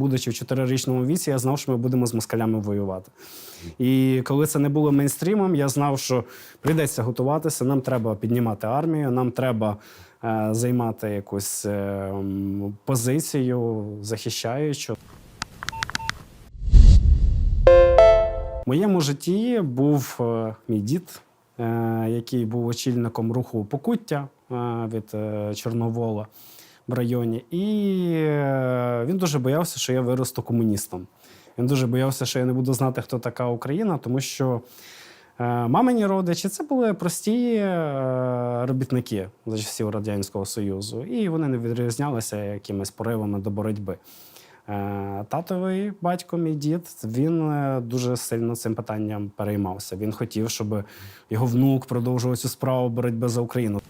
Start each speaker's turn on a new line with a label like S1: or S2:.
S1: будучи в чотирирічному віці, я знав, що ми будемо з москалями воювати. І коли це не було мейнстрімом, я знав, що прийдеться готуватися. Нам треба піднімати армію, нам треба е, займати якусь е, позицію, захищаючу. В моєму житті був е, мій дід, е, який був очільником руху Покуття е, від е, Чорновола в районі. І е, він дуже боявся, що я виросту комуністом. Він дуже боявся, що я не буду знати, хто така Україна, тому що е, мамині родичі це були прості е, робітники за часів Радянського Союзу, і вони не відрізнялися якимись поривами до боротьби. Е, Татовий батько, мій дід, він дуже сильно цим питанням переймався. Він хотів, щоб його внук продовжував цю справу боротьби за Україну.